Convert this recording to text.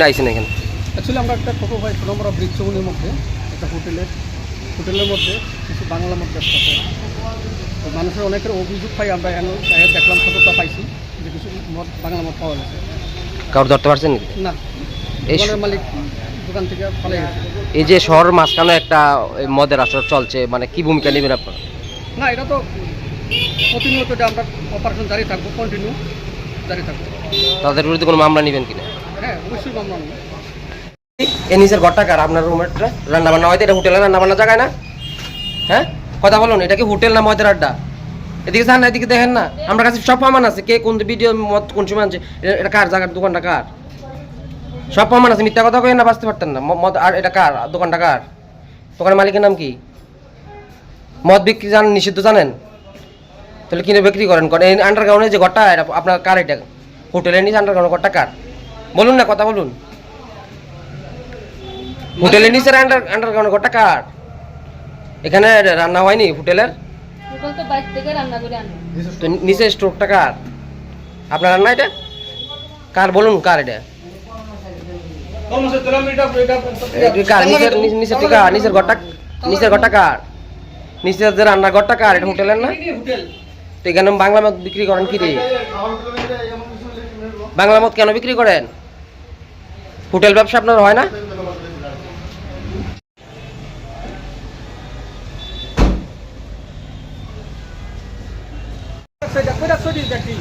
না আইসেন এখানে। অ্যাকচুয়ালি আমরা একটা টোটো ভাই সোনামরা ব্রিজ চৌনির মধ্যে একটা হোটেলে হোটেলের মধ্যে কিছু বাংলা ব্যবসা করে তো মানুষের অনেকের অভিযোগ পাই আমরা দেখলাম সততা পাইছি যে কিছু মদ বাংলা মদ পাওয়া গেছে। কাউর ধরতে পারছেন না। দোকানের মালিক দোকান থেকে গেছে। এই যে শহর মাঝখানে একটা মদের আসর চলছে মানে কি ভূমিকা নেবেন আপনারা? না এটা তো প্রতিনিয়ত আমরা অপারেশন জারি থাকব কন্টিনিউ জারি থাকব। তাদের বিরুদ্ধে কোনো মামলা নেবেন কিনা? এ নিচের ঘরটা কার? আপনার রুমেরটা রান্না বান্না হয়তো এটা হোটেলে রান্না বান্না জায়গায় না? হ্যাঁ? কথা বলুন এটা কি হোটেল না মদের আড্ডা? এদিকে যান না, এদিকে দেখেন না। আমার কাছে সব প্রমাণ আছে, কে কোন ভিডিও মদ কোন সময় আনছে এটা কার জায়গার দোকানটা কার? সব প্রমাণ আছে, মিথ্যা কথা কই না, বাঁচতে পারতেন না। মদ, আর এটা কার? দোকানটা কার? দোকানের মালিকের নাম কি? মদ বিক্রি জানেন নিষিদ্ধ জানেন? তাহলে কিনে বিক্রি করেন এই আন্ডারগ্রাউন্ডে যে ঘরটা, এটা আপনার কার এটা? হোটেলের নিচে আন্ডারগ্রাউন্ড ঘরটা কার? বলুন না কথা বলুন। হোটেলের নিচের আন্ডার আন্ডারগ্রাউন্ড ঘরটা কার? এখানে রান্না হয়নি হোটেলের? হোটেল তো বাইরে থেকে রান্না করে আনব তো নিচে স্টোরটা কার? আপনার রান্না এটা? কার বলুন কার এটা? কার? নিচের নিচের কার? নিচের ঘরটা নিচের ঘরটা কার? নিচের যে কার? এটা হোটেলের না? তো এখানে বাংলা মদ বিক্রি করেন কি রে? বাংলা মদ কেন বিক্রি করেন? হোটেল ব্যবসা আপনার হয় না? সেটা কোথায় সরি দেখি